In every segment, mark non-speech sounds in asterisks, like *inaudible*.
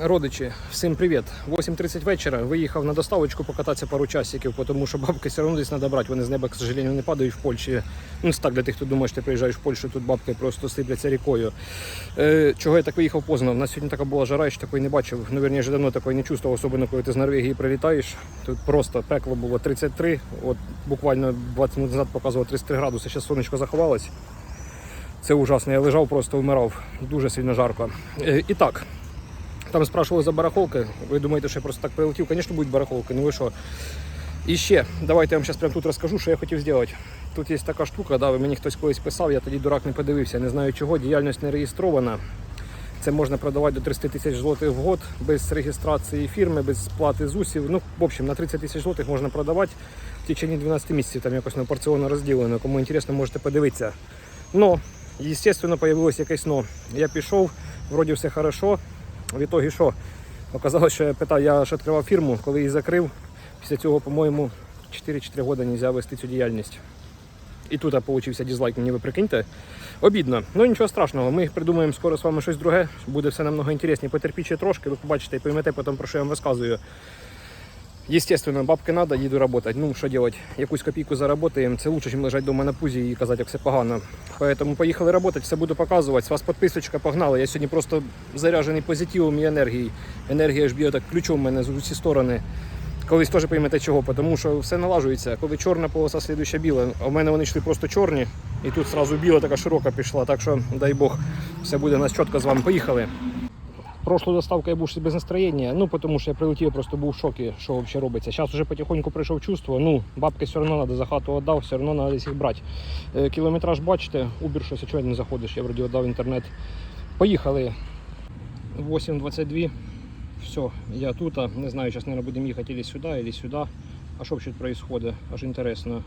Родичі, всім привіт. 8.30 вечора. Виїхав на доставочку покататися пару часиків, тому що бабки все одно десь треба брати. Вони з неба, к сожалению, не падають в Польщі. Ну, це так для тих, хто думає, що ти приїжджаєш в Польщу, тут бабки просто сипляться рікою. Е, чого я так виїхав поздно? У нас сьогодні така була жара, ще такої не бачив. Ну, вірніше, давно такої не чувствував, особливо коли ти з Норвегії прилітаєш. Тут просто пекло було 33. От буквально 20 минут назад показував 33 градуси. Зараз сонечко заховалось. Це ужасно. Я лежав, просто вмирав. Дуже сильно жарко. Е, і так. Там спрашивали за барахолки. Ви думаєте, що я просто так прилетів? Звісно, будуть барахолки. Ну ви що? І ще, давайте я вам зараз прямо тут розкажу, що я хотів зробити. Тут є така штука, да, ви мені хтось колись писав, я тоді дурак не подивився, не знаю чого, діяльність не реєстрована. Це можна продавати до 30 тисяч злотих в год без реєстрації фірми, без сплати ЗУСів. Ну, в общем, на 30 тисяч злотих можна продавати в течение 12 місяців, там якось на порціонно розділено. Кому інтересно, можете подивитися. Но, естественно, появилось якесь но. Я пішов, вроді все хорошо. В ітогі що? Оказалось, що я питав, я ж відкривав фірму, коли її закрив. Після цього, по-моєму, 4-4 роки не можна вести цю діяльність. І тут получився дизлайк, мені ви прикиньте. Обідно. Ну нічого страшного, ми придумаємо скоро з вами щось друге. Буде все намного інтересніше. Потерпіть ще трошки, ви побачите і поймете потім, про що я вам розказую. Естественно, бабки надо, їду працювати. Ну, що робити? Якусь копійку заработаємо. Це лучше, ніж лежати вдома на пузі і казати, як все погано. Поэтому поїхали працювати, все буду показувати. З вас підписочка погнали. Я сьогодні просто заряджений позитивом і енергією. Енергія ж б'є так ключом в мене з усі сторони. Колись теж поймете чого, тому що все налажується. Коли чорна полоса, слідуюча біла. А в мене вони йшли просто чорні, і тут одразу біла така широка пішла. Так що, дай Бог, все буде у нас чітко з вами. Поїхали. Прошлу доставку я був ще без настроєння, ну тому що я прилетів, просто був в шокі, що взагалі робиться. Зараз вже потихоньку прийшов чувство. Ну, бабки все одно треба за хату віддав, все одно треба їх брати. Е, кілометраж бачите, Uber щось чого не заходиш, я вроді віддав інтернет. Поїхали. 8.22. Все, я тут. Не знаю, зараз, мабуть, будемо їхати или сюди, или сюди. А що взагалі відбувається? Аж інтересно.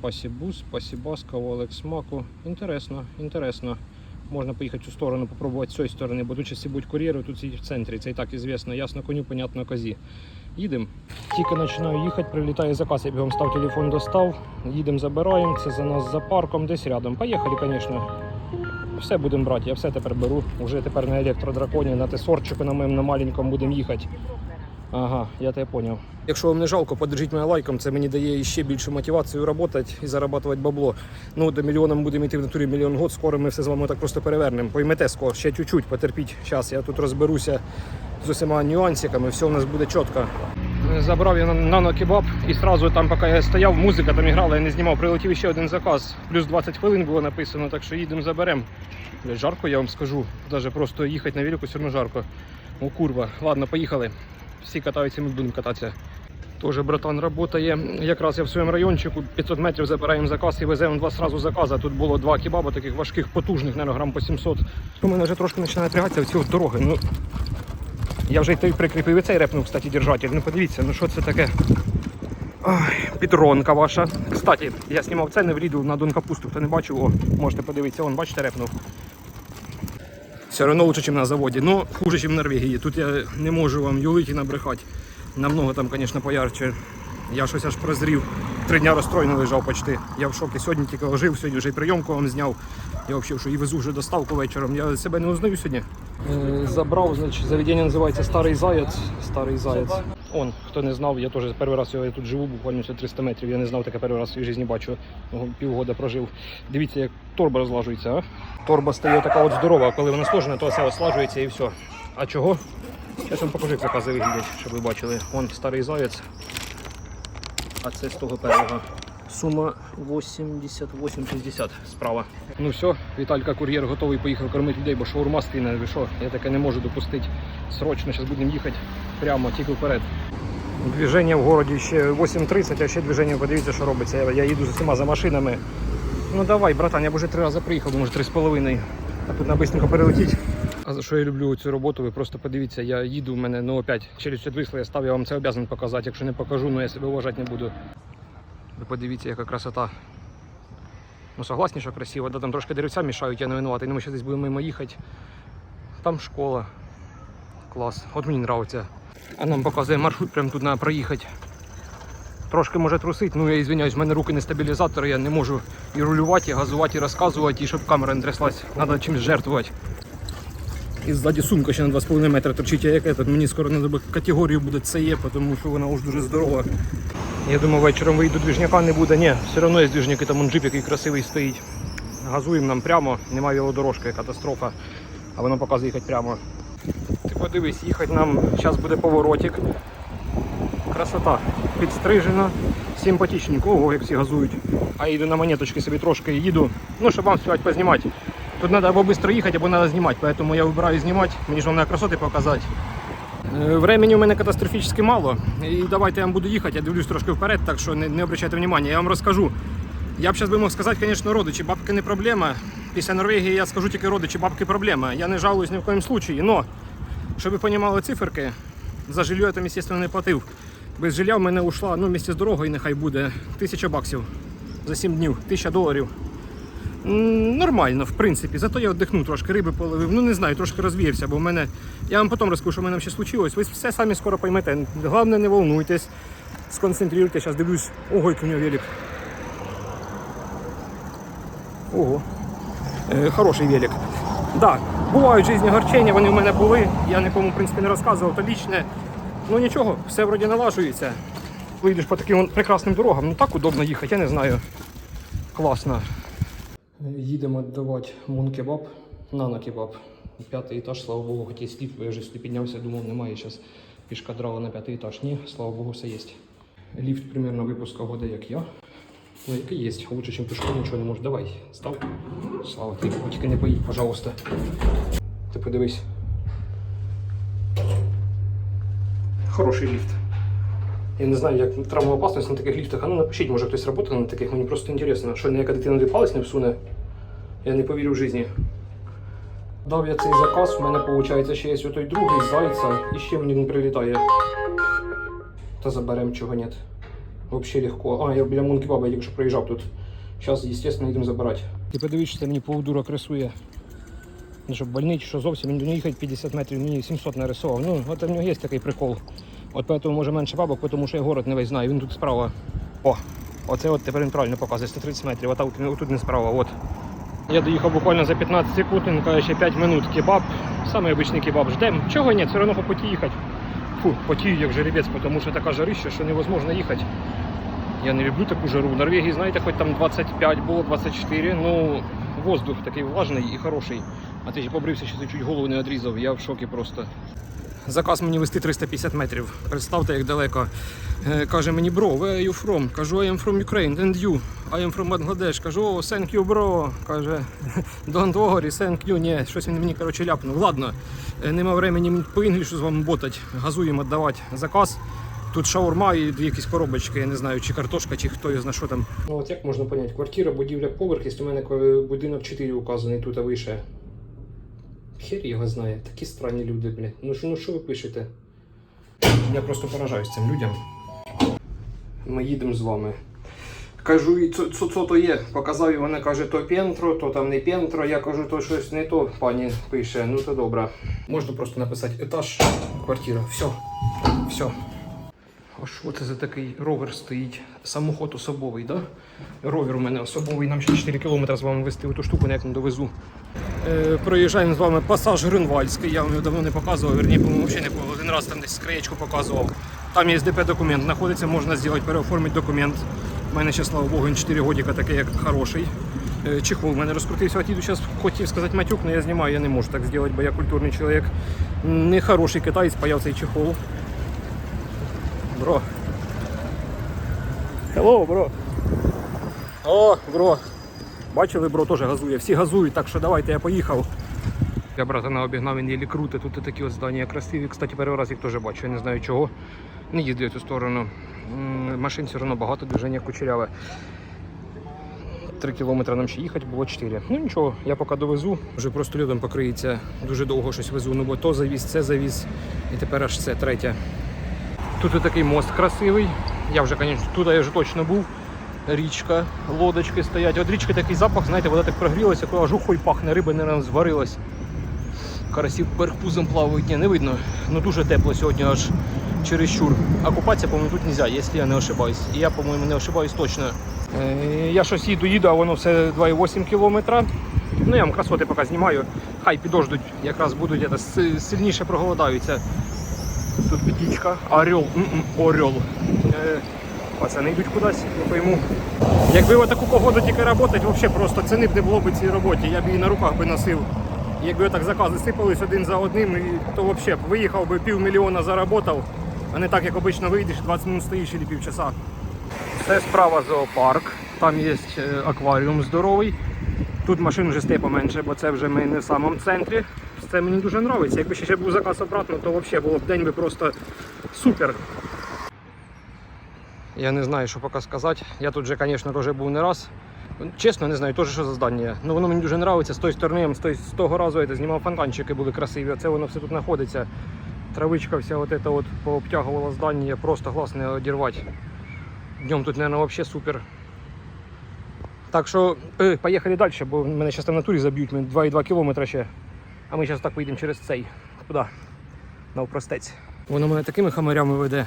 Пасібус, Пасібаска, Олекс Маку. Інтересно, інтересно. Можна поїхати в цю сторону, попробувати з цієї сторони, бо тут зараз будуть кур'єри, тут сидять в центрі. Це і так звісно. Ясно коню, понятно козі. Їдемо. Тільки починаю їхати, прилітає заказ, я бігом став телефон, достав. Їдемо, забираємо. Це за нас за парком, десь рядом. Поїхали, звісно. Все будемо брати, я все тепер беру. Уже тепер на електродраконі, на тесорчику на моєму на маленькому будемо їхати. Ага, я тебе поняв. Якщо вам не жалко, подержіть мене лайком, це мені дає ще більшу мотивацію працювати і заробляти бабло. Ну, до мільйона ми будемо йти в натурі мільйон год, скоро ми все з вами так просто перевернемо. Поймете скоро, ще чуть-чуть, потерпіть. Зараз я тут розберуся з усіма нюансиками, все у нас буде чітко. Забрав я на нано-кебаб і одразу там, поки я стояв, музика там грала, я не знімав. Прилетів ще один заказ. Плюс 20 хвилин було написано, так що їдемо заберемо. Жарко, я вам скажу. Навіть просто їхати на велику все одно жарко. О, курва. Ладно, поїхали. Всі катаються, ми будемо кататися. Тоже братан працює. Якраз я в своєму райончику 500 метрів забираємо заказ і веземо два сразу закази. Тут було два кебаба, таких важких, потужних, наверное, грам по 700. У мене вже трошки починає напрягатися ці от дороги. Ну, я вже й той прикріпив і цей репнув, кстати, держатель. Ну подивіться, ну що це таке? Ой, підронка ваша. Кстати, я знімав це не в на Дон Капусту, хто не бачив, о, можете подивитися, вон, бачите, репнув. Все одно лучше, ніж на заводі. Ну, хуже, ніж в Норвегії. Тут я не можу вам юлити і набрехати. Намного там, звісно, поярче. Я щось аж прозрів. Три дня розстроєно лежав почти. Я в шокі. Сьогодні тільки ожив, сьогодні вже й прийомку вам зняв. Я взагалі що і везу вже доставку вечором. Я себе не узнаю сьогодні. Е, Забрав, значить, заведення називається Старий Заяць. Старий Заяць. Он, хто не знав, я теж перший раз я тут живу, буквально все 300 метрів. Я не знав, таке перший раз в житті бачу. Півгода прожив. Дивіться, як торба розлажується, а? Торба стає така от здорова, а коли вона сложена, то все ослажується і все. А чого? Зараз вам покажу, як закази виглядять, щоб ви бачили. Вон старий заяць. А це з того першого. Сума 88,60 справа. Ну все, Віталька кур'єр готовий поїхав кормити людей, бо шаурма стине. Ви що? Я таке не можу допустити. Срочно зараз будемо їхати прямо, тільки вперед. Движення в городі ще 8.30, а ще движення, подивіться, що робиться. Я, я їду з усіма за машинами. Ну давай, братан, я б вже три рази приїхав, може три з половиною. А тут набисненько перелетіть. А за що я люблю цю роботу? Ви просто подивіться, я їду, в мене ну опять через все я став, я вам це обязан показати. Якщо не покажу, ну я себе вважати не буду. Ви подивіться, яка красота. Ну согласні, що красиво, да, там трошки деревця мішають, я не винуватий, ну ми ще десь будемо мимо їхати. Там школа. Клас. От мені подобається. А нам показує маршрут, прямо тут треба проїхати. Трошки може трусить, ну я извиняюсь, в мене руки не стабілізатори, я не можу і рулювати, і газувати, і розказувати, і щоб камера не тряслась. Треба чимось жертвувати. І ззаді сумка ще на 2,5 метри торчить, а як этот, мені скоро треба категорію буде CE, тому що вона вже дуже здорова. Я думаю, вечором вийду двіжняка не буде. Ні, все одно є двіжняки, там джип, який красивий стоїть. Газуємо нам прямо, немає велодорожки, катастрофа. А воно показує їхати прямо. Подивись, їхати нам, зараз буде поворотик. Красота. Підстрижена, симпатичненько, ого, як всі газують. А я їду на монеточки собі трошки їду. Ну, щоб вам співати познімати. Тут треба або швидко їхати, або треба знімати, поэтому я вибираю знімати, мені ж вам на красоти показати. Е, Времени у мене катастрофічно мало. І давайте я вам буду їхати, я дивлюсь трошки вперед, так що не, не обращайте внимання. Я вам розкажу. Я б зараз би мог сказати, звісно, родичі, бабки не проблема. Після Норвегії я скажу тільки родичі, бабки проблема. Я не жалуюсь ні в коїм случаї, но, щоб ви розуміли циферки, за жилье я там, звісно, не платив. Без жилья в мене ушла, ну, місті з дорогою нехай буде, тисяча баксів за 7 днів, тисяча доларів. Нормально, в принципі. Зато я віддихну, трошки риби половив. Ну не знаю, трошки розвіявся, бо в мене. Я вам потім розкажу, що в мене ще случилось. Ви все самі скоро поймете. Головне, не волнуйтесь, сконцентруйтесь. Зараз дивлюсь. Ого, який у нього велик. Ого. Е, хороший велик. Да, бувають в житті горчення, вони в мене були. Я нікому, в принципі, не розказував, то лічне. Ну нічого, все вроді налажується. Вийдеш по таким вон прекрасним дорогам, ну так удобно їхати, я не знаю. Класно. Їдемо віддавати мункебаб, нано-кебаб. П'ятий етаж, слава Богу, хоч є сліп, я вже сюди піднявся, думав, немає зараз пішка драла на п'ятий етаж. Ні, слава Богу, все є. Ліфт примерно випуска года, як я. Ну, який є, лучше, ніж пішком нічого не можу. Давай, став. Слава ти, тільки не поїдь, пожалуйста. Ти подивись. Хороший ліфт. Я не знаю, як травмоопасність на таких ліфтах. А ну напишіть, може хтось працює на таких, мені просто інтересно. Що ніяка дитина палець не всуне. Я не повірю в житті. Дав я цей заказ, у мене виходить ще є отой другий зайця, і ще мені він прилітає. Та заберем чого нет. Вообще легко. А, я біля Мунки Баба, я тільки що проїжджав тут. Зараз, звісно, йдемо забирати. Ти подивись, що це мені полудурок рисує. Ну, щоб больний, що зовсім він до нього їхати 50 метрів, мені 700 нарисував. Ну, от в нього є такий прикол. От поэтому може менше бабок, тому що я город не весь знаю. Він тут справа. О, оце от тепер він правильно показує 130 метрів, а тут, тут не справа. От. Я доїхав буквально за 15 секунд, він каже, ще 5 минут кебаб. Самий обичний кебаб ждем. Чого ні, все одно по путі їхати. Фу, потію як жеребець, тому що така жарища, що невозможно їхати. Я не люблю таку жару. В Норвегії, знаєте, хоч там 25 було, 24, ну воздух такий влажний і хороший. А ти ж побрився, що ти чуть голову не відрізав, я в шокі просто. Заказ мені вести 350 метрів. Представте, як далеко. Е, Каже мені, бро, where are you from? Кажу, I am from Ukraine, and you? I am from Bangladesh. Кажу, о, thank you, bro. Каже, *laughs* don't worry, thank you. Ні, щось він мені коротше ляпнув. Ладно, е, нема времени по інглішу з вами ботать. Газуємо віддавати заказ. Тут шаурма і дві якісь коробочки, я не знаю, чи картошка, чи хто знає, що там. Ну от як можна поняти, квартира, будівля, поверхість, у мене будинок 4 указаний, тут а вище. Хер його знає, такі странні люди, блядь. Ну що ну, ви пишете? Я просто поражаюсь цим людям. Ми їдемо з вами. Кажу, і це, то є. Показав і вона каже, то пентро, то там не пентро. Я кажу, то щось не то, пані пише. Ну то добре. Можна просто написати етаж, квартира. Все. Все. А що це за такий ровер стоїть? Самоход особовий, да? Ровер у мене особовий, нам ще 4 кілометри з вами вести ту штуку, ніяк не довезу. Е, проїжджаємо з вами пасаж Гринвальський, я вам його давно не показував, верні, по-моєму, взагалі не. Один раз там десь скриєчку показував. Там є ДП документ, знаходиться, можна зробити, переоформити документ. У мене ще, слава Богу, він 4 годика такий, як хороший. Е, Чехол у мене розкрутився, от зараз хотів сказати матюк, але я знімаю, я не можу так зробити, бо я культурний чоловік. Не хороший китаєць паяв цей чехол. Бро. Hello, бро. О, бро. Бачили, бро теж газує. Всі газують, так що давайте я поїхав. Я братана обігнав, він єлі круте. Тут такі от здання красиві. Кстати, перший раз їх теж бачу, я не знаю чого. Не їздив цю сторону. Машин все одно багато, движення кучеряве. Три кілометри нам ще їхати, було 4. Ну нічого, я поки довезу, вже просто льодом покриється. Дуже довго щось везу. Ну бо то завіз, це завіз. І тепер аж це третє. Тут такий мост красивий. Я вже, звісно, туди я вже точно був. Річка, лодочки стоять. От річки такий запах, знаєте, вода так прогрілася, коли аж ухой пахне, риба, мабуть, зварилась. Карасів вверх пузом плавають, ні, не видно. Ну дуже тепло сьогодні аж чересчур. А купатися, по-моєму, тут не можна, якщо я не ошибаюсь. І я, по-моєму, не ошибаюсь точно. Е, Я щось їду, їду, а воно все 2,8 кілометра. Ну, я вам красоти поки знімаю. хай підождуть, якраз будуть это, сильніше проголодаються. Тут птічка, орел, орел. Пацани йдуть кудись, не пойму. Якби в таку погоду тільки працювати, взагалі просто ціни б не було б цій роботі, я б її на руках би носив. Якби так закази сипались один за одним, то взагалі б виїхав би півмільйона заработав, а не так, як обично вийдеш, 20 минут стоїш і півчаса. Це справа зоопарк, там є е, акваріум здоровий. Тут машин вже стає поменше, бо це вже ми не в самому центрі. Це мені дуже подобається. Якби ще був заказ обратно, то взагалі було б день би просто супер. Я не знаю, що поки сказати. Я тут вже, звісно, теж був не раз. Чесно, не знаю, теж що за здання. Ну воно мені дуже подобається. З тої сторони, з той- з того разу я знімав фонтанчики, були красиві. Оце воно все тут знаходиться. Травичка вся от эта от пообтягувала здання, просто глаз не одірвати. Днем тут, мабуть, взагалі супер. Так що е, поїхали далі, бо мене зараз там на турі заб'ють, ми 2,2 кілометри ще. А ми зараз так поїдемо через цей. Куди? Навпростець. Воно мене такими хамарями веде,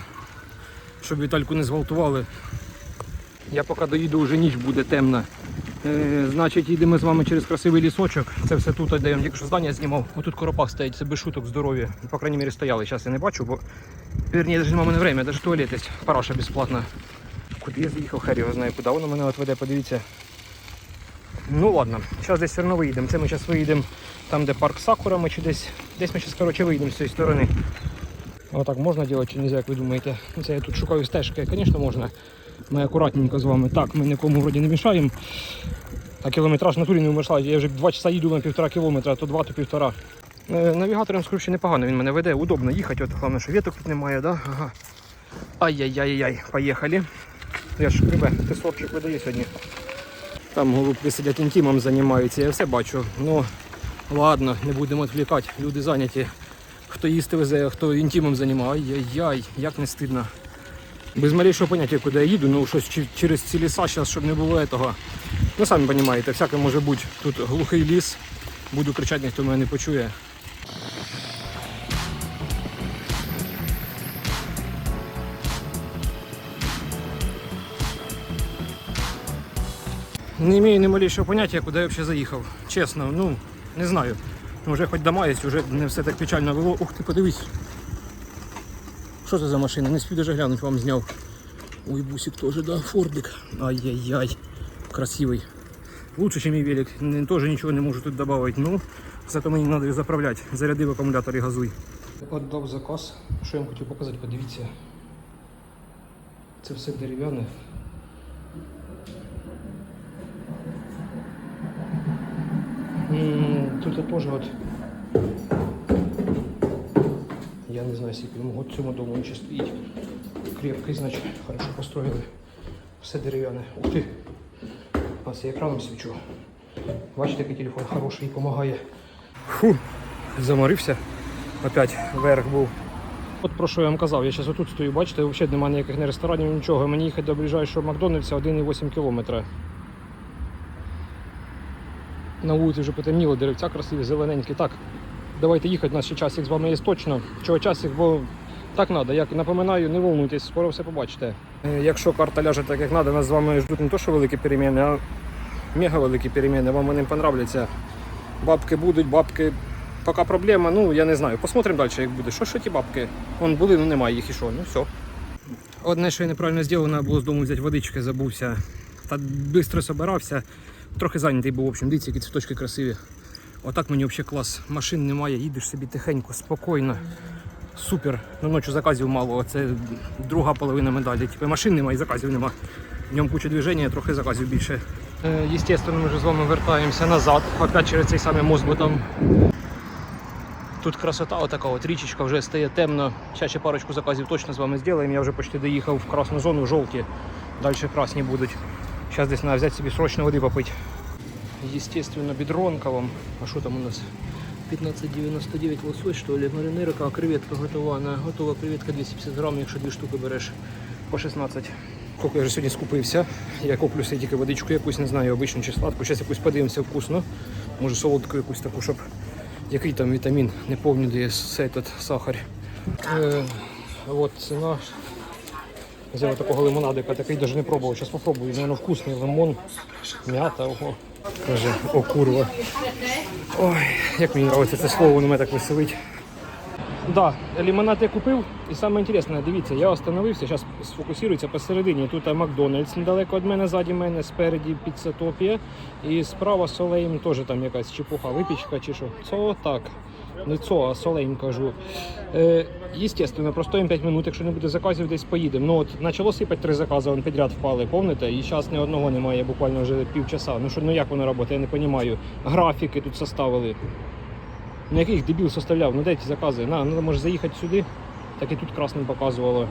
щоб Вітальку не зґвалтували. Я поки доїду, вже ніч буде темна. Е, значить, їдемо з вами через красивий лісочок. Це все тут, де я тільки здання знімав. Отут коропах стоять, це без шуток здорові. По крайній мірі стояли. Зараз я не бачу, бо вірні, навіть немає мене время, навіть туалет є. Параша безплатна. Куди я заїхав, хер його знає, куди воно мене от веде, подивіться. Ну ладно, зараз десь все одно виїдемо. Це ми зараз виїдемо там, де парк з сакурами, чи десь. Десь ми зараз, коротше, виїдемо з цієї сторони. Отак можна робити чи не як ви думаєте? Це я тут шукаю стежки, звісно, можна. Ми акуратненько з вами. Так, ми нікому вроді не мішаємо. А кілометраж на турі не вмішає. Я вже 2 часа їду на півтора кілометра, то 2, то півтора. Е, Навігатором скоріше непогано, він мене веде, удобно їхати, от головне, що віток тут немає, да? Ага. Ай-яй-яй-яй, поїхали. Я ж грибе, тесорчик видає сьогодні. Там голубки сидять інтимом займаються, я все бачу. Ну ладно, не будемо відвлікати, люди зайняті. Хто їсти везе, а хто інтимом займає. Ай-яй-яй, як не стидно. Без малейшого поняття, куди я їду, ну щось через ці ліса зараз, щоб не було того. Ну самі розумієте, всяке може бути. Тут глухий ліс, буду кричати, ніхто мене не почує. Не маю ні малейшого поняття, куди я взагалі заїхав. Чесно, ну не знаю. Ну, Вже хоч є, вже не все так печально вело. Ух ти, подивись. Що це за машина? Не спів даже глянуть, вам зняв. Ой, бусик тоже, да, фордик. Ай-яй-яй, красивый. Лучше, чем мій велик. Тоже нічого не можу тут добавить. Ну, зато мені треба заправляти. Зарядив акумулятор і газуй. От дав заказ. Що я вам хотів показати, подивіться. Це все дерев'яне. М, Тут теж от. Я не знаю, скільки йому от цьому дому він ще стоїть. Крепкий, значить, хорошо построїли. Все дерев'яне. Ух ти. А це екраном свічу. Бачите, який телефон хороший допомагає. Фу, заморився. Опять вверх був. От про що я вам казав, я зараз отут стою, бачите, взагалі немає ніяких не ресторанів, нічого. Мені їхати до ближайшого Макдональдса 1,8 кілометра. На вулиці вже потемніло, деревця красиві, зелененькі. Так, давайте їхати, у нас ще часик з вами є точно. Чого часик, бо так треба. Як напоминаю, не волнуйтесь, скоро все побачите. Е, Якщо карта ляже так, як треба, нас з вами ждуть не то, що великі переміни, а мега великі переміни. Вам вони понравляться. Бабки будуть, бабки. Поки проблема, ну я не знаю. Посмотримо далі, як буде. Що, що ті бабки? Вон були, ну немає їх і що. Ну все. Одне, що я неправильно зроблено, було з дому взяти водички, забувся. Та швидко собирався. Трохи зайнятий був, в общем, дивіться, які цвіточки красиві. Отак мені взагалі клас. Машин немає, їдеш собі тихенько, спокійно. Супер. Ну, ночі заказів мало, це друга половина медалі. Типу машин немає, заказів немає. Днем куча движення, трохи заказів більше. Е, Естественно, ми вже з вами вертаємося назад, опять через цей самий мост, бо там Тут красота, отака от річечка вже стає темно. Ще ще парочку заказів точно з вами зробимо. Я вже почти доїхав в красну зону, жовті. Далі красні будуть. Зараз десь треба взяти собі срочно води попити. Естественно, бідронка вам. А що там у нас? 15,99 лосось, що ли, маринирка, а креветка готова. На готова креветка 250 грам, якщо дві штуки береш по 16. Скільки я вже сьогодні скупився. Я куплю собі тільки водичку якусь, не знаю, обичну чи сладку. Зараз якусь подивимося вкусно. Може солодку якусь таку, щоб який там вітамін, не пам'ятаю, де цей сахар. Е, от ціна Взяв такого лимонадика, такий навіть не пробував. Зараз попробую. Наверно, вкусний лимон, м'ята. Ого. Каже, о курва. Ой, як мені подобається це слово, воно мене так веселить. Да, лимонад я купив, і саме інтересне, дивіться, я остановився, зараз сфокусується посередині. Тут Макдональдс недалеко від мене, ззаді мене, спереді Піцетопія. І справа Солейм теж там якась чепуха, випічка чи що. Це так. Не це, а Солейм кажу. Е, естественно, простоїмо 5 минут, якщо не буде заказів, десь поїдемо. Ну от почало сипати три закази, вони підряд впали, помните? І зараз ні одного немає, буквально вже півчаса. Ну що, ну як воно працює, я не розумію. Графіки тут составили. Ну яких дебіл составляв? Ну де ті закази? На, ну може заїхати сюди. Так і тут красним показувало.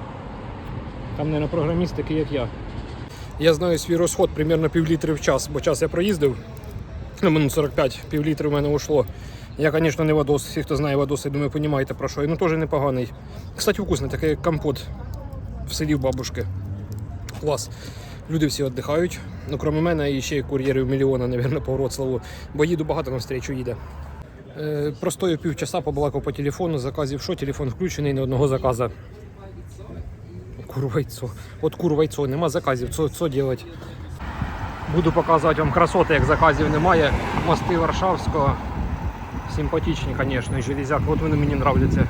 Там, мабуть, програміст такий, як я. Я знаю свій розход примерно пів літри в час, бо час я проїздив. Ну, минут 45, пів літри в мене ушло. Я, звісно, не водос. Всі, хто знає водос, я думаю, розумієте про що. Ну теж непоганий. Кстати, вкусний, такий компот в селі в бабушки. Клас. Люди всі віддихають. Ну, крім мене, і ще кур'єрів мільйона, мабуть, по Вроцлаву. Бо їду багато навстрічу їде. Е, Простою півчаса побалакав по телефону, заказів що, телефон включений, ні одного заказа. Курвайцо. От курвайцо, нема заказів, що, що робити? Буду показувати вам красоти, як заказів немає. Мости Варшавського. Симпатичні, звісно, железяк. От вони мені нравляться.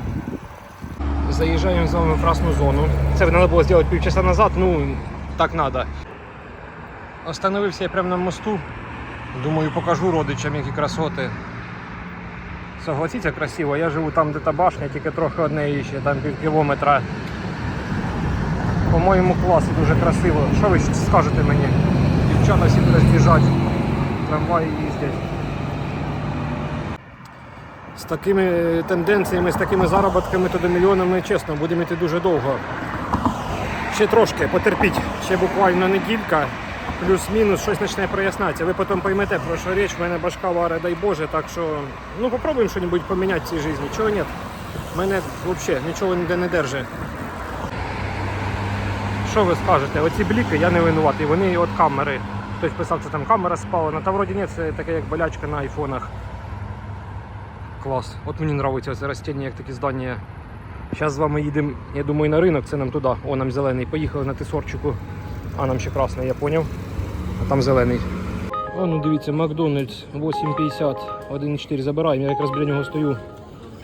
Заїжджаємо з вами в красну зону. Це треба було зробити півчаса назад, ну так треба. Остановився я прямо на мосту. Думаю, покажу родичам, які красоти. Согласіться красиво, я живу там, де та башня, тільки трохи одне і ще, там пів кілометра. По-моєму, клас дуже красиво. Що ви скажете мені? Дівчата всі туди біжать, трамваї їздять. Такими тенденціями, з такими заробітками, то до мільйона ми чесно будемо йти дуже довго. Ще трошки, потерпіть, ще буквально неділька, плюс-мінус щось почне прояснатися. Ви потім поймете, про що річ, в мене башка варе, дай Боже, так що ну попробуємо щось поміняти в цій житті. Чого ні? Мене взагалі нічого ніде не держить. Що ви скажете? Оці бліки я не винуватий, вони від камери. Хтось писав, що там камера спалена, та вроді ні, це таке як болячка на айфонах. Клас. От мені подобається це ростіння, як такі здання. Зараз з вами їдемо, я думаю, на ринок, це нам туди. О, нам зелений. Поїхали на тисорчику. А нам ще красний, я зрозумів. А там зелений. О, ну дивіться, Макдональдс 8,50, 1,4 забираємо. Я якраз біля нього стою.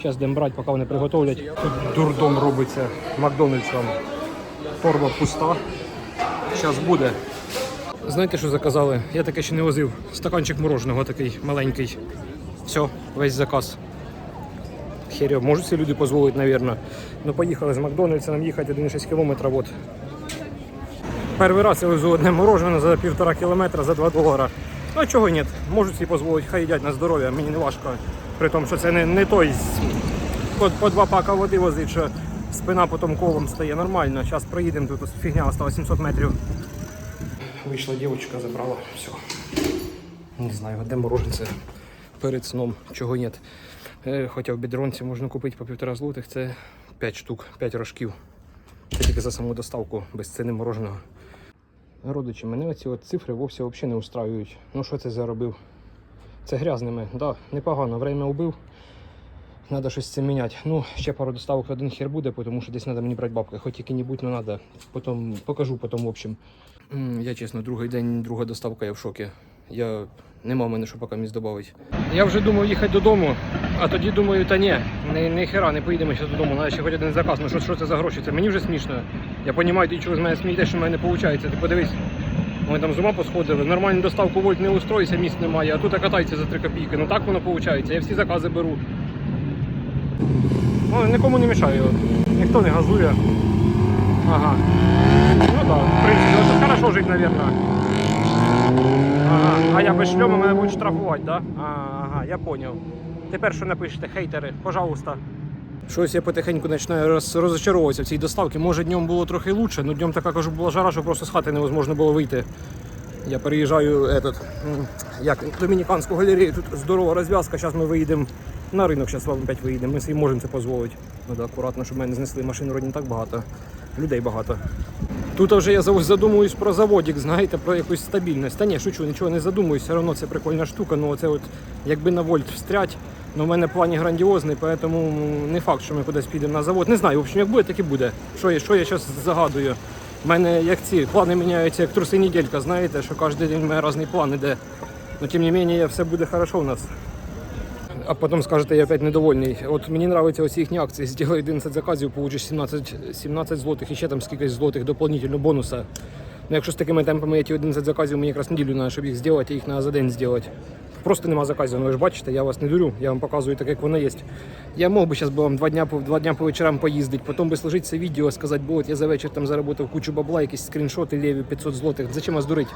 Зараз йдемо брати, поки вони приготовлять. Тут дурдом робиться Макдональдсом. Торба пуста. Зараз буде. Знаєте, що заказали? Я таке ще не возив. Стаканчик мороженого такий маленький. Все, весь заказ. Херьо, можуть ці люди дозволити, мабуть. Ну поїхали з Макдональдса, нам їхати 1,6 км. Вот. Перший раз я везу одне морожене за півтора кілометра за 2 долара. Ну а чого ні? Можуть собі дозволити, хай їдять на здоров'я, мені не важко. При тому, що це не, не той по, по два пака води возить, що спина потім колом стає нормально. Зараз проїдемо, тут фігня осталось 700 метрів. Вийшла дівчинка, забрала, все. Не знаю, де мороженце перед сном, чого ні. Е, Хоча в бідронці можна купити по півтора злотих, це 5 штук, 5 рожків. Це тільки за саму доставку без ціни мороженого. Родичі, мене от цифри взагалі не устраюють. Ну що це заробив? Це грязними, да, непогано, время убив. Надо щось цим міняти. Ну, ще пару доставок один хер буде, тому що десь треба мені брати бабки. Хоч які-небудь, ну треба. Потім покажу потім, в общем. Я чесно, другий день, друга доставка, я в шокі. Я нема в мене що поки міст додати. Я вже думав їхати додому, а тоді думаю, та ні, не, не хера, не поїдемо ще додому, треба ще хоч один заказ. Ну що, що це за гроші? Це мені вже смішно. Я розумію, ти чого з мене смієте, що в мене не виходить. Ти подивись, ми там з ума посходили. Нормальну доставку вольт не устроїся, місць немає, а тут катається за 3 копійки. Ну так воно виходить. Я всі закази беру. Ну, нікому не мішаю. Ніхто не газує. Ага. Ну так, в принципі, це хорошо жити, мабуть. А я без шльому мене будуть штрафувати, да? А, ага, я поняв. Тепер що напишете, хейтери, пожалуйста. Щось я потихеньку починаю роз, розочаровуватися в цій доставці. Може днем було трохи краще, але днем така кажу, була жара, що просто з хати невозможно було вийти. Я переїжджаю этот, як, Домініканську галерею, тут здорова розв'язка, зараз ми виїдемо на ринок, зараз вам опять виїдемо. Ми собі можемо це дозволити. Треба акуратно, щоб мене не знесли машин вроді не так багато. Людей багато. Тут вже я задумуюсь про заводик, знаєте, про якусь стабільність. Та ні, шучу, нічого не задумуюсь, все одно це прикольна штука. Ну оце от якби на вольт встрять. Ну, в мене плані грандіозний, тому не факт, що ми кудись підемо на завод. Не знаю, в общем, як буде, так і буде. Що я, що я зараз загадую. У мене як ці плани міняються, як труси неділька, знаєте, що кожен день у мене різний план іде. Но тим не менее, все буде хорошо у нас. А потім скажете, я опять недовольний. От мені подобаються оці їхні акції. Зробив 11 заказів, получиш 17, 17 злотих і ще там скільки злотих дополнительно бонуса. Ну, якщо з такими темпами я ті 11 заказів, мені якраз неділю треба, щоб їх зробити, їх треба за день зробити. Просто нема заказів. Ну ви ж бачите, я вас не дурю, я вам показую так, як воно є. Я мог би зараз вам два дня, два дня по вечорам поїздити, потім би сложити це відео, сказати, бо от я за вечір там заработав кучу бабла, якісь скріншоти ліві 500 злотих. Зачем вас дурить?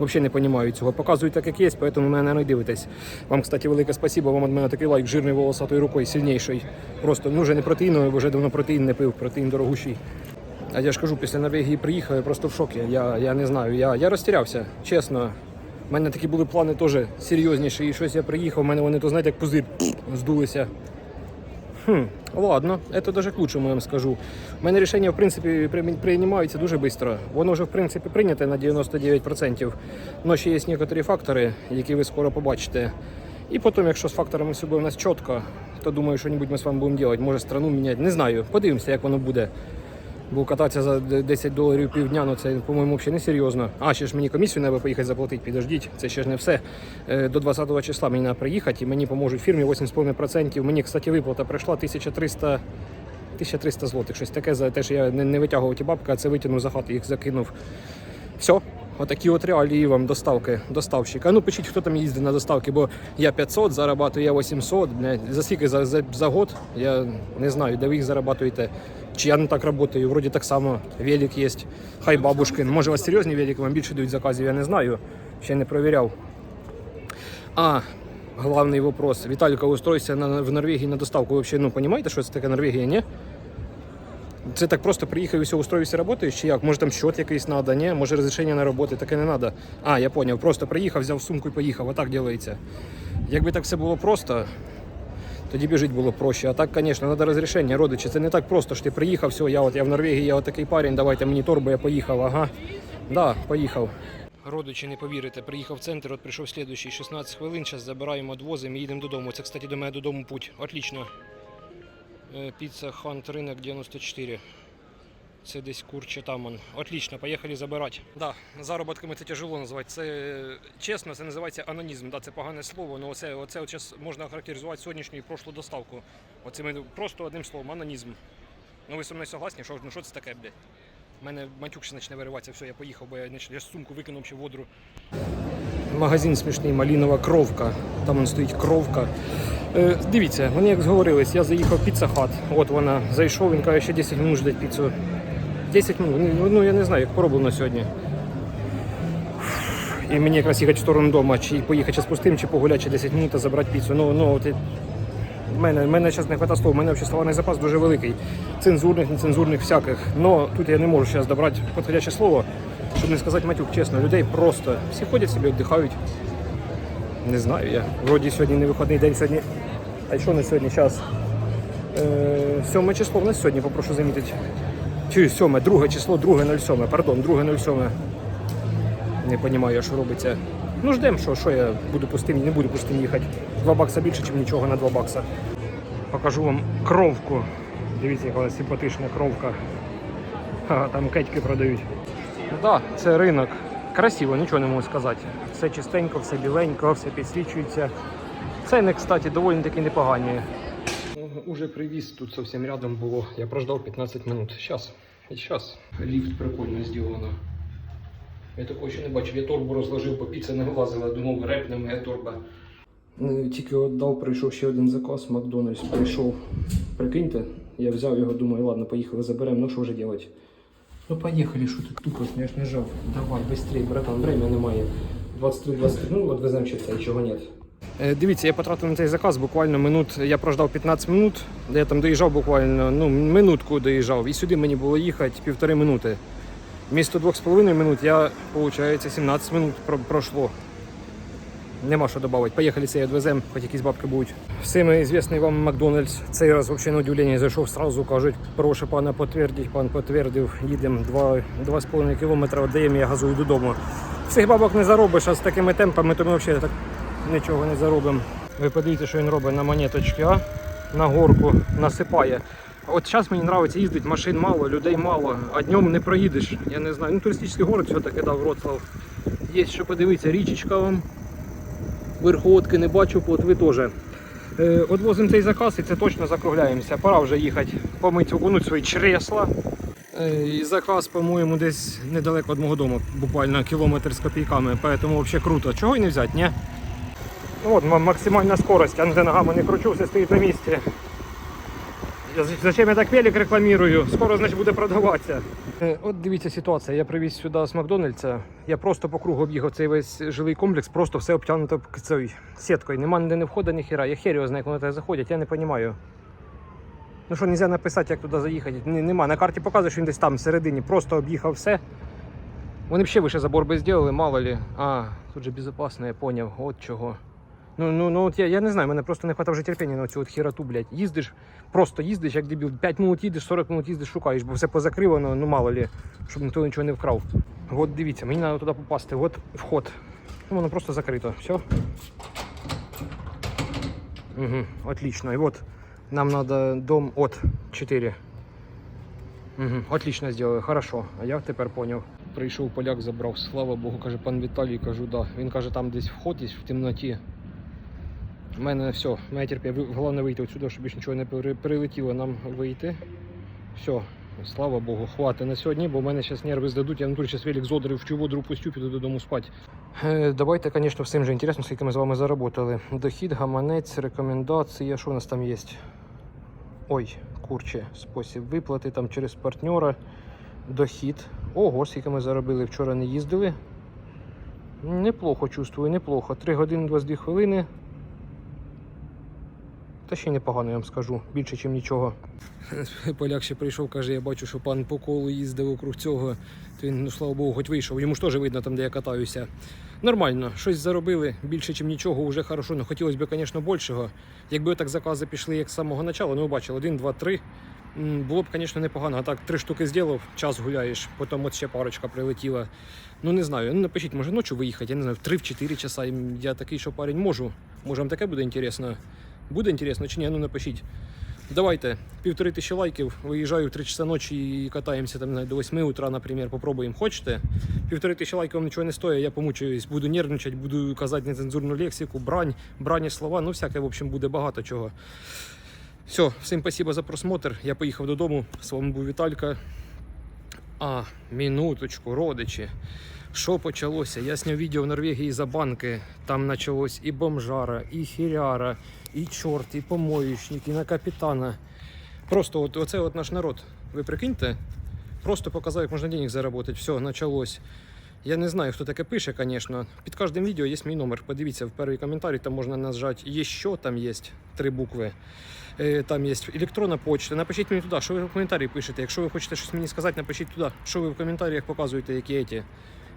Взагалі не розумію цього. Показую так, як є, тому мене не дивитесь. Вам, кстати, велике спасибо. Вам від мене такий лайк жирний волосатою рукою, сильніший. Просто ну вже не протеїновий, бо вже давно протеїн не пив, протеїн дорогущий. А я ж кажу, після Норвегії приїхав, я просто в шокі. Я, я не знаю, я, я розтірявся, чесно. У мене такі були плани теж серйозніші, і щось я приїхав, у мене вони то знаєте, як пузир здулися. Хм, ладно, это даже к лучшему я вам скажу. У мене рішення, в принципі, приймаються дуже швидко. Воно вже, в принципі, прийняте на 99%. Але ще є некоторі фактори, які ви скоро побачите. І потім, якщо з факторами все буде у нас чітко, то думаю, що ми з вами будемо робити. Може страну міняти. Не знаю. Подивимося, як воно буде. Бо кататися за 10 доларів півдня, ну це, по-моєму, взагалі не серйозно. А, ще ж мені комісію треба поїхати заплатити, підождіть, це ще ж не все. Е, До 20 числа мені треба приїхати і мені поможуть фірмі 8,5%. Мені, кстати, виплата прийшла 1300 1300 злотих. Щось таке за те, що я не витягував ті бабки, а це витягнув за хату, їх закинув. Все. Отакі от реалії вам доставки, доставщика. Ну пишіть, хто там їздить на доставки, бо я 500 зарабатую, я 800. Блядь. За скільки за, за, за год? Я не знаю, де ви їх зарабатуєте. Чи я не так працюю, вроді так само велик є. Хай бабушкин. Може у вас серйозні велики, вам більше дають заказів, я не знаю. Ще не перевіряв. А, главний вопрос. Віталіка, устройся на, в Норвегії на доставку. Ви взагалі, ну, розумієте, що це таке Норвегія, ні? Це так просто приїхав і все устроївся, працюєш, чи як? Може там счет якийсь треба, ні? Може розрішення на роботи, таке не треба. А, я зрозумів, просто приїхав, взяв сумку і поїхав, отак робиться. Якби так все було просто, тоді б і жити було проще. А так, звісно, треба розрішення, родичі. Це не так просто, що ти приїхав, все, я от я в Норвегії, я от такий парень, давайте мені торбу, я поїхав, ага. Да, поїхав. Родичі, не повірите, приїхав в центр, от прийшов слідуючий 16 хвилин, зараз забираємо, відвозимо і їдемо додому. Це, кстати, до мене додому путь. Отлично. Е, Піца Хант ринок 94. Це десь курче там. Отлично, поїхали забирати. Да, заробітками це тяжело назвати. Це чесно, це називається анонізм. Да, це погане слово, але оце, оце от можна охарактеризувати сьогоднішню і прошлу доставку. Оце ми просто одним словом, анонізм. Ну ви зі мною согласні, що, ну, що це таке, блядь? У мене матюк ще почне вириватися, все, я поїхав, бо я, я сумку викинув ще водру. Магазин смішний, малінова кровка. Там он стоїть кровка. Е, дивіться, вони як зговорились, я заїхав Pizza Hut. От вона. Зайшов, він каже, ще 10 минут ждать піцу. 10 минут, ну, ну я не знаю, як пороблено сьогодні. І мені якраз їхати в сторону дому, чи поїхати з пустим, чи погуляти, чи 10 минут, а забрати піцу. Ну, ну, от, в мене, в мене зараз не хватає слов, у мене взагалі словарний запас дуже великий. Цензурних, нецензурних всяких. Но тут я не можу зараз добрати підходяще слово, щоб не сказати матюк, чесно. Людей просто всі ходять собі, віддихають. Не знаю я. Вроді сьогодні не виходний день сьогодні. А що на сьогодні? Час. Е, 7 число в нас сьогодні, попрошу замітити. Чи 7, друге число, 2.07, пардон, 2.07. Не розумію, що робиться. Ну ждемо, що, що я буду пустим, не буду пустим їхати. 2 бакса більше, ніж нічого на 2 бакса. Покажу вам кровку. Дивіться, яка симпатична кровка. Ага, там кетьки продають. Да, це ринок. Красиво, нічого не можу сказати. Все чистенько, все біленько, все підсвічується. Ціни, кстати, доволі таки непогані. Уже привіз, тут зовсім рядом було. Я прождав 15 минут. Сейчас. І сейчас. Ліфт прикольно зроблено. Я такого ще не бачив. Я торбу розложив, по піці не вилазила, думав, репне моя торба. Ну, Тільки віддав, прийшов ще один заказ, Макдональдс прийшов. Прикиньте, я взяв його, думаю, ладно, поїхали, заберемо, ну що вже робити? Ну поїхали, що ти тупо, я ж не жав. Давай, швидше, братан, время немає. 23-23, ну от веземо ще це, чого нет. Дивіться, я потратив на цей заказ буквально минут. Я прождав 15 минут, я там доїжджав буквально ну, минутку доїжджав. І сюди мені було їхати півтори минути. Місто 2,5 минут я, виходить, 17 минут пройшло. Нема що додати. Поїхали це відвеземо, хоч якісь бабки будуть. Всім звісний вам Макдональдс. Цей раз взагалі на удивлення зайшов сразу, кажуть, прошу пана підтвердити. Пан підтвердив, їдемо 2,5 кілометри, віддаємо, я газую додому. Всіх бабок не заробиш, а з такими темпами то ми взагалі так нічого не заробимо. Ви подивіться, що він робить на монеточки, а? На горку насипає. От зараз мені подобається їздити, машин мало, людей мало, а днем не проїдеш. Я не знаю. Ну, туристичний город все-таки да, Вроцлав. Є що подивитися, річечка вам. Верховодки не бачу, от ви теж. Отвозимо цей заказ і це точно закругляємося. Пора вже їхати, помити, окунути свої чресла. Е, І заказ, по-моєму, десь недалеко від мого дому, буквально кілометр з копійками, Тому взагалі круто. Чого й не взяти, ні? Ну, от максимальна скорость, я ногами не кручу, все стоїть на місці. Зачем я так велик рекламірую? Скоро, значить, буде продаватися. Е, От дивіться ситуація. Я привіз сюди з Макдональдса. Я просто по кругу об'їхав цей весь жилий комплекс, просто все обтягнуто цією сіткою. Нема ніде не входу, ні хіра. Я хер його знаю, як заходять, я не розумію. Ну що, нельзя написати, як туди заїхати. Нема. На карті показує, що він десь там всередині. Просто об'їхав все. Вони б ще вище забор би зробили, мало ли. А, тут же безпечно, я поняв. От чого. Ну, ну, ну от я, я не знаю, мене просто не хватає вже терпіння на цю от хіроту, блядь. Їздиш, просто їздиш, як дебіл. 5 минут їдеш, 40 минут їздиш, шукаєш, бо все позакривано, ну мало ли, щоб ніхто нічого не вкрав. От дивіться, мені треба туди попасти. От вход. Ну, Воно просто закрито. Все. Угу, отлично. И вот нам надо дом от 4. Угу, отлично сделали, хорошо. А я тепер поняв. Прийшов поляк, забрав, слава Богу, каже пан Віталій, кажу, да. Він каже, там десь вход є в темноті. У мене все, терпів. Головне вийти отсюди, щоб нічого не прилетіло нам вийти. Все, слава Богу, хватить на сьогодні, бо в мене зараз нерви здадуть, я натурі зараз велик зодарив, в воду пустю, піду додому спати. Е, Давайте, звісно, всім же інтересно, скільки ми з вами заработали. Дохід, гаманець, рекомендації, що у нас там є? Ой, курче, спосіб виплати там через партнера. Дохід. Ого, скільки ми заробили. Вчора не їздили. Неплохо чувствую, неплохо. 3 години 22 хвилини. Та ще непогано, я вам скажу. Більше, ніж нічого. *laughs* Поляк ще прийшов, каже, я бачу, що пан по колу їздив округ цього. То він, ну слава Богу, хоч вийшов. Йому ж теж видно там, де я катаюся. Нормально, щось заробили, більше, ніж нічого, вже хорошо. Ну хотілося б, звісно, більшого. Якби так закази пішли як з самого початку, ну бачили, один, два, три. Було б, звісно, непогано. А так три штуки зробив, час гуляєш, потім от ще парочка прилетіла. Ну не знаю, ну напишіть, може ночі виїхати, я не знаю, в 3-4 часа. Я такий, що парень можу. Може вам таке буде інтересно? Буде інтересно чи ні? Ну напишіть. Давайте, півтори тисячі лайків, виїжджаю в 3 часа ночі і катаємося там до 8 утра, наприклад, попробуємо. Хочете? Півтори тисячі лайків вам нічого не стоїть, я помучуюсь, буду нервничати, буду казати нецензурну лексику, брань, брані слова, ну всяке, в общем, буде багато чого. Все, всім спасибо за просмотр. Я поїхав додому. З вами був Віталька. А, минуточку, родичі. Що почалося? Я зняв відео в Норвегії за банки. Там почалось і бомжара, і хіряра, і чорт, і помоючник, і на капітана. Просто от, оце от наш народ. Ви прикиньте? Просто показав, як можна денег заробити. Все, почалось. Я не знаю, хто таке пише, звісно. Під кожним відео є мій номер. Подивіться в перший коментарі, там можна нажати є що, там є три букви. Е, Там є електронна почта. Напишіть мені туди, що ви в коментарі пишете. Якщо ви хочете щось мені сказати, напишіть туди, що ви в коментарях показуєте, які ті,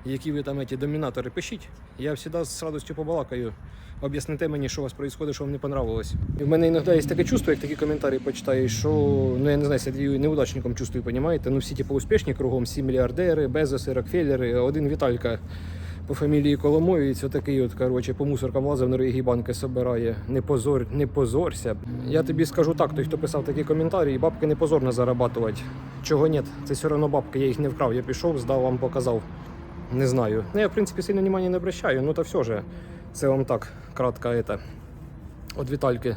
які ви там ті домінатори. Пишіть. Я завжди з радістю побалакаю. Об'ясните мені, що у вас відбувається, що вам не понравилось. І в мене іноді є таке чувство, як такі коментарі почитаєш, що ну я не знаю, я неудачником чувствую, розумієте? Ну всі типу успішні кругом, всі мільярдери, Безоси, Рокфеллери, один Віталька по фамілії Коломоєць, отакий от, коротше, по мусоркам лазив, Норвегії банки собирає. Не позор, не позорся. Я тобі скажу так, той, хто писав такі коментарі, бабки не позорно зарабатувати. Чого ні? Це все одно бабки, я їх не вкрав. Я пішов, здав вам, показав. Не знаю. Ну, я, в принципі, сильно внимания не обращаю, ну то все же. Це вам так, кратка это. От Вітальки.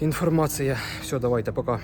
Інформація. Все, давайте, пока.